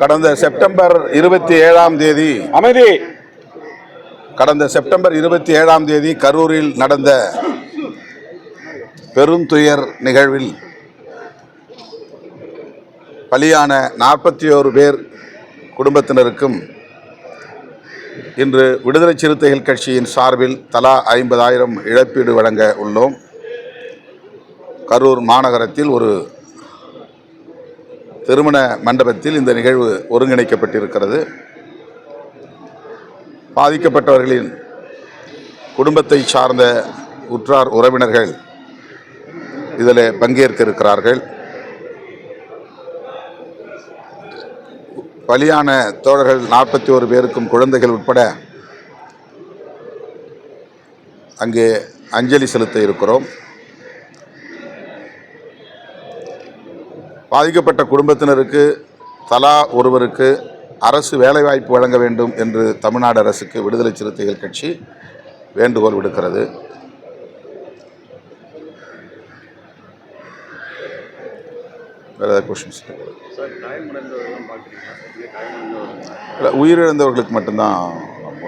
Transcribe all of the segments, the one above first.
கடந்த செப்டம்பர் இருபத்தி ஏழாம் தேதி அமைதி. கடந்த செப்டம்பர் இருபத்தி ஏழாம் தேதி கரூரில் நடந்த பெருந்துயர் நிகழ்வில் பலியான நாற்பத்தி ஓரு பேர் குடும்பத்தினருக்கும் இன்று விடுதலை சிறுத்தைகள் கட்சியின் சார்பில் தலா ஐம்பதாயிரம் இழப்பீடு வழங்க உள்ளோம். கரூர் மாநகரத்தில் ஒரு திருமண மண்டபத்தில் இந்த நிகழ்வு ஒருங்கிணைக்கப்பட்டிருக்கிறது. பாதிக்கப்பட்டவர்களின் குடும்பத்தை சார்ந்த உற்றார் உறவினர்கள் இதில் பங்கேற்க இருக்கிறார்கள் பலியான தோழர்கள் நாற்பத்தி ஒரு பேருக்கும் குழந்தைகள் உட்பட அங்கே அஞ்சலி செலுத்த இருக்கிறோம். பாதிக்கப்பட்ட குடும்பத்தினருக்கு தலா ஒருவருக்கு அரசு வேலைவாய்ப்பு வழங்க வேண்டும் என்று தமிழ்நாடு அரசுக்கு விடுதலை சிறுத்தைகள் கட்சி வேண்டுகோள் விடுக்கிறது. வேறு ஏதாவது கொஷின்ஸ் இல்லை உயிரிழந்தவர்களுக்கு மட்டும்தான்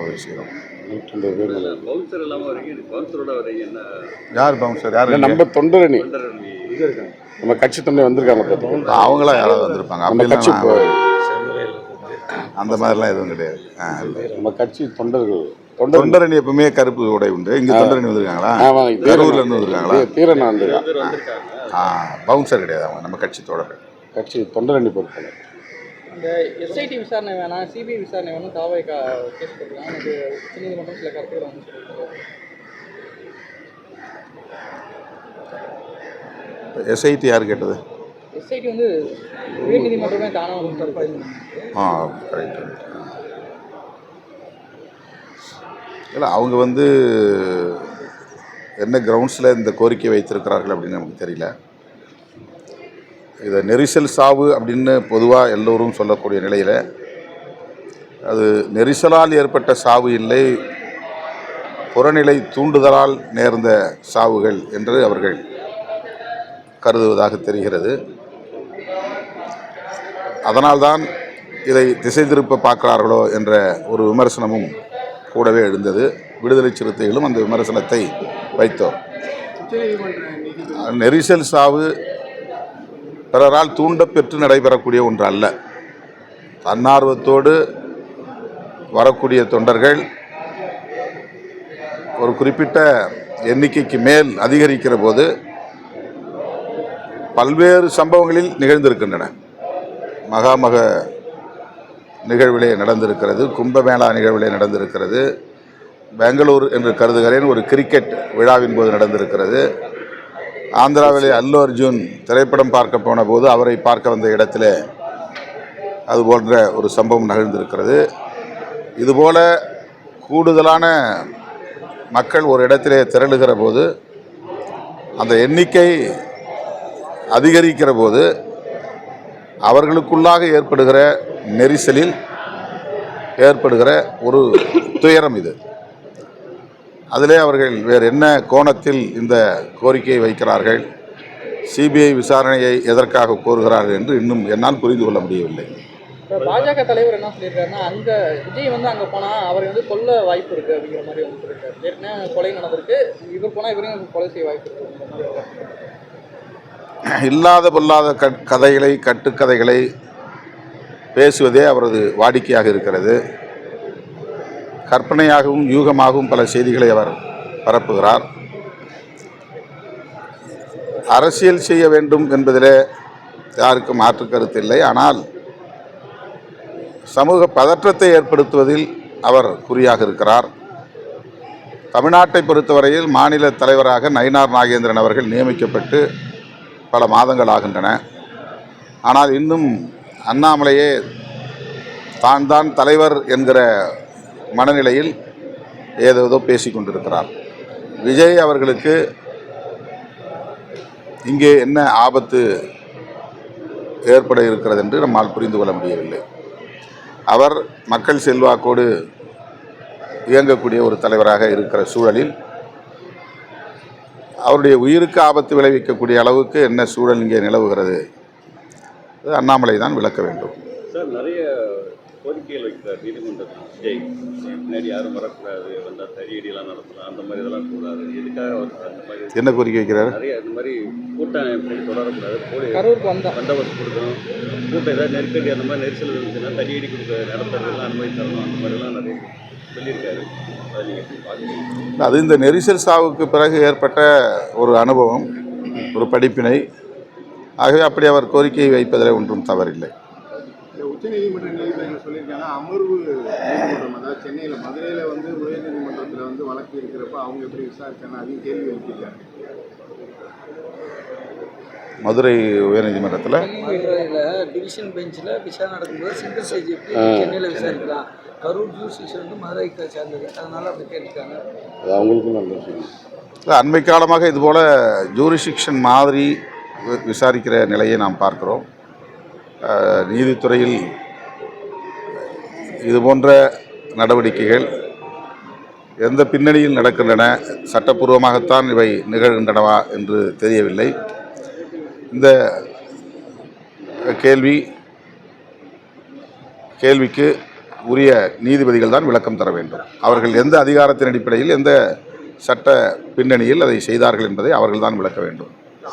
உதவி செய்கிறோம் யார் பவுன்சர்? யார் நம்ம தொண்டரணி. தொண்டர் நம்ம கட்சி தொண்டை வந்திருக்காங்க பார்த்துக்கோ. அவங்களா யாராவது வந்திருப்பாங்க? நம்ம கட்சி அந்த மாதிரிலாம் எதுவும் கிடையாது. நம்ம கட்சி தொண்டர்கள் தொண்டர் தொண்டரணி எப்பவுமே கருப்பு உடை உண்டு. இங்க தொண்டரணி வந்திருக்காங்களா? ஆமா கரூர்ல இருந்து வந்திருக்காங்களா? தீரன் வந்திருக்காங்க. பவுன்சர் கிடையாது அவங்க நம்ம கட்சி தோழர்கள். கட்சி தொண்டரணி பொறுப்பாளர் இந்த எஸ்ஐடி விசாரணை வேணாம் சிபிஐ விசாரணை வேணும் தாவை கேஸ் போட்டுருக்காங்க எனக்கு உச்சநீதிமன்றம் சில கருத்துக்களை வந்து எஸ்ஐடி யார் கேட்டது? எஸ்ஐடி வந்து உயர்நீதிமன்றமே தானாக வந்து ஆ ரைட் இல்லை அவங்க வந்து என்ன கிரவுண்ட்ஸில் இந்த கோரிக்கை வைத்திருக்கிறார்கள் அப்படின்னு நமக்கு தெரியல. இதை நெரிசல் சாவு அப்படின்னு பொதுவாக எல்லோரும் சொல்லக்கூடிய நிலையில் அது நெரிசலால் ஏற்பட்ட சாவு இல்லை புறநிலை தூண்டுதலால் நேர்ந்த சாவுகள் என்று அவர்கள் கருதுவதாக தெரிகிறது. அதனால்தான் இதை திசை திருப்ப பார்க்கிறார்களோ என்ற ஒரு விமர்சனமும் கூடவே எழுந்தது. விடுதலை சிறுத்தைகளும் அந்த விமர்சனத்தை வைத்தோம். நெரிசல் சாவு பிறரால் தூண்டப்பெற்று நடைபெறக்கூடிய ஒன்று அல்ல தன்னார்வத்தோடு வரக்கூடிய தொண்டர்கள் ஒரு குறிப்பிட்ட எண்ணிக்கைக்கு மேல் அதிகரிக்கிற போது பல்வேறு சம்பவங்களில் நிகழ்ந்திருக்கின்றன. மகாமக நிகழ்விலே நடந்திருக்கிறது கும்பமேளா நிகழ்விலே நடந்திருக்கிறது. பெங்களூர் என்று கருதுகிறேன் ஒரு கிரிக்கெட் விழாவின் போது நடந்திருக்கிறது. ஆந்திராவிலே அல்லு அர்ஜுன் திரைப்படம் பார்க்க போன போது அவரை பார்க்க வந்த இடத்திலே அது போன்ற ஒரு சம்பவம் நிகழ்ந்திருக்கிறது. இதுபோல் கூடுதலான மக்கள் ஒரு இடத்திலே திரளுகிற போது அந்த எண்ணிக்கை அதிகரிக்கிற போது அவர்களுக்குள்ளாக ஏற்படுகிற நெரிசலில் ஏற்படுகிற ஒரு துயரம் இது. அதிலே அவர்கள் வேறு என்ன கோணத்தில் இந்த கோரிக்கையை வைக்கிறார்கள்? சிபிஐ விசாரணையை எதற்காக கோருகிறார்கள் என்று இன்னும் என்னால் புரிந்து கொள்ள முடியவில்லை. பாஜக தலைவர் என்ன சொல்லியிருக்காருன்னா அங்கே விஜய் வந்து அங்கே போனால் அவர் வந்து கொல்ல வாய்ப்பு இருக்குது அப்படிங்கிற மாதிரி வந்து சொல்லியிருக்காரு. ஏற்கனவே கொலை நடந்திருக்கு இவர் போனால் இவரையும் கொலை செய்ய வாய்ப்பு இருக்குது இல்லாத பொல்லாத கட் கதைகளை கட்டுக்கதைகளை பேசுவதே அவரது வாடிக்கையாக இருக்கிறது. கற்பனையாகவும் யூகமாகவும் பல செய்திகளை அவர் பரப்புகிறார். அரசியல் செய்ய வேண்டும் என்பதிலே யாருக்கும் மாற்று கருத்து இல்லை. ஆனால் சமூக பதற்றத்தை ஏற்படுத்துவதில் அவர் குறியாக இருக்கிறார். தமிழ்நாட்டை பொறுத்தவரையில் மாநில தலைவராக நயினார் நாகேந்திரன் அவர்கள் நியமிக்கப்பட்டு பல மாதங்கள் ஆகின்றன. ஆனால் இன்னும் அண்ணாமலையே தான் தான் தலைவர் என்கிற மனநிலையில் ஏதேதோ பேசிக் கொண்டிருக்கிறார். விஜய் அவர்களுக்கு இங்கே என்ன ஆபத்து ஏற்பட இருக்கிறது என்று நம்மால் புரிந்து கொள்ள முடியவில்லை. அவர் மக்கள் செல்வாக்கோடு இயங்கக்கூடிய ஒரு தலைவராக இருக்கிற சூழலில் அவருடைய உயிருக்கு ஆபத்து விளைவிக்கக்கூடிய அளவுக்கு என்ன சூழல் இங்கே நிலவுகிறது? அது அண்ணாமலை தான் விளக்க வேண்டும். சார் நிறைய கோரிக்கைகள் வைக்கிறார் நீதிமன்றத்தில். விஜய் பின்னாடி யாரும் வரக்கூடாது வந்தால் தடியடியெல்லாம் நடத்தலாம் அந்த மாதிரி இதெல்லாம் கூடாது. எதுக்காக அந்த மாதிரி என்ன கோரிக்கை வைக்கிறாரு? நிறைய இந்த மாதிரி கூட்டம் எப்படி தொடரக்கூடாது. போலி கரூருக்கு வந்தா. பந்தோபஸ்து கொடுக்கணும். கூட்டம் ஏதாவது நெருக்கடி அந்த மாதிரி நெரிசல் இருந்துச்சுன்னா தடியடி கொடுக்க நடத்துறதுலாம் அனுமதி தரணும். அந்த மாதிரிலாம் நிறைய அதை இந்த நெரிசல் சாவுக்கு பிறகு ஏற்பட்ட ஒரு அனுபவம் ஒரு படிப்பினை. ஆகவே அப்படி அவர் கோரிக்கை வைப்பதில் ஒன்றும் தவறில்லை. இந்த உச்சநீதிமன்ற சொல்லியிருக்காங்க அமர்வு அதாவது சென்னையில் மதுரையில் வந்து உயர்நீதிமன்றத்தில் வந்து வழக்கு இருக்கிறப்ப அவங்க எப்படி விசாரிச்சாங்க அதையும் கேள்வி எழுப்பியிருக்காங்க மதுரை உயர்நீதிமன்றத்தில் மதுரையில் டிவிஷன் பெஞ்சில் விசாரணை நடக்கும்போது சிங்கிள் ஸ்டேஜ் எப்படி சென்னையில் விசாரிக்கலாம்? கரூர் ஜூரிஸ்டிக்ஷன் வந்து மதுரைக்கு சேர்ந்தது. அதனால அப்படி கேட்டிருக்காங்க அது அவங்களுக்கும் நல்ல விஷயம். இல்ல, அண்மை காலமாக இதுபோல் ஜூரிஸ்டிக்ஷன் மாதிரி வி- விசாரிக்கிற நிலையை நாம் பார்க்கிறோம். நீதித்துறையில் இது போன்ற நடவடிக்கைகள் எந்த பின்னணியில் நடக்கின்றன சட்டப்பூர்வமாகத்தான் இவை நிகழ்கின்றனவா என்று தெரியவில்லை. இந்த கேள்வி கேள்விக்கு உரிய நீதிபதிகள் தான் விளக்கம் தர வேண்டும். அவர்கள் எந்த அதிகாரத்தின் அடிப்படையில் எந்த சட்ட பின்னணியில் அதை செய்தார்கள் என்பதை அவர்கள் தான் விளக்க வேண்டும்.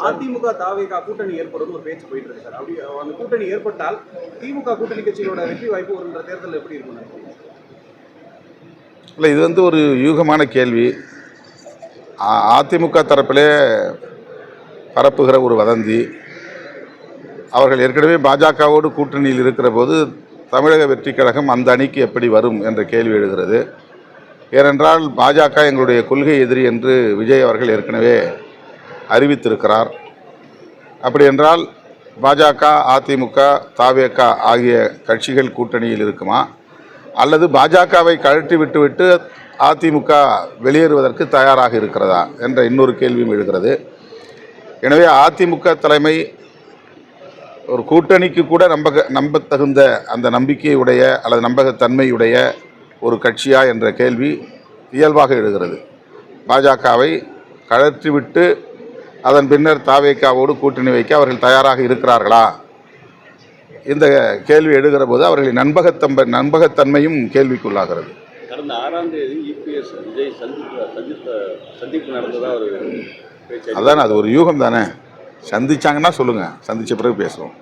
அதிமுக தாவேகா கூட்டணி ஏற்படுறது ஒரு பேச்சு போயிட்டு இருக்கு சார். அப்படி அந்த கூட்டணி ஏற்பட்டால் திமுக கூட்டணி கட்சிகளோட வெற்றி வாய்ப்பு வருகின்ற தேர்தல் எப்படி இருக்கும்? இல்லை இது வந்து ஒரு யூகமான கேள்வி. அதிமுக தரப்பிலே பரப்புகிற ஒரு வதந்தி. அவர்கள் ஏற்கனவே பாஜகவோடு கூட்டணியில் இருக்கிற போது தமிழக வெற்றிக் கழகம் அந்த அணிக்கு எப்படி வரும் என்ற கேள்வி எழுகிறது. ஏனென்றால் பாஜக எங்களுடைய கொள்கை எதிரி என்று விஜய் அவர்கள் ஏற்கனவே அறிவித்திருக்கிறார். அப்படி என்றால் பாஜக அதிமுக தாவேக ஆகிய கட்சிகள் கூட்டணியில் இருக்குமா? அல்லது பாஜகவை கழட்டி விட்டுவிட்டு அதிமுக வெளியேறுவதற்கு தயாராக இருக்கிறதா? என்ற இன்னொரு கேள்வியும் எழுகிறது. எனவே அதிமுக தலைமை ஒரு கூட்டணிக்கு கூட நம்பக நம்பத்தகுந்த அந்த நம்பிக்கையுடைய அல்லது நம்பகத்தன்மையுடைய ஒரு கட்சியா என்ற கேள்வி இயல்பாக எழுகிறது. பாஜகவை கழற்றிவிட்டு அதன் பின்னர் தாவேக்காவோடு கூட்டணி வைக்க அவர்கள் தயாராக இருக்கிறார்களா? இந்த கேள்வி எழுகிற போது அவர்களின் நண்பகத்தம்ப நண்பகத்தன்மையும் கேள்விக்குள்ளாகிறது. கடந்த ஆறாம் தேதி இபிஎஸ் விஜய் சந்திப்பு சந்திப்பு ஒரு அதான் அது ஒரு யூகம் தானே சந்திச்சாங்கன்னா சொல்லுங்கள் சந்திச்ச பிறகு பேசுவோம்.